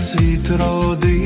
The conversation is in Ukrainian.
світ роди.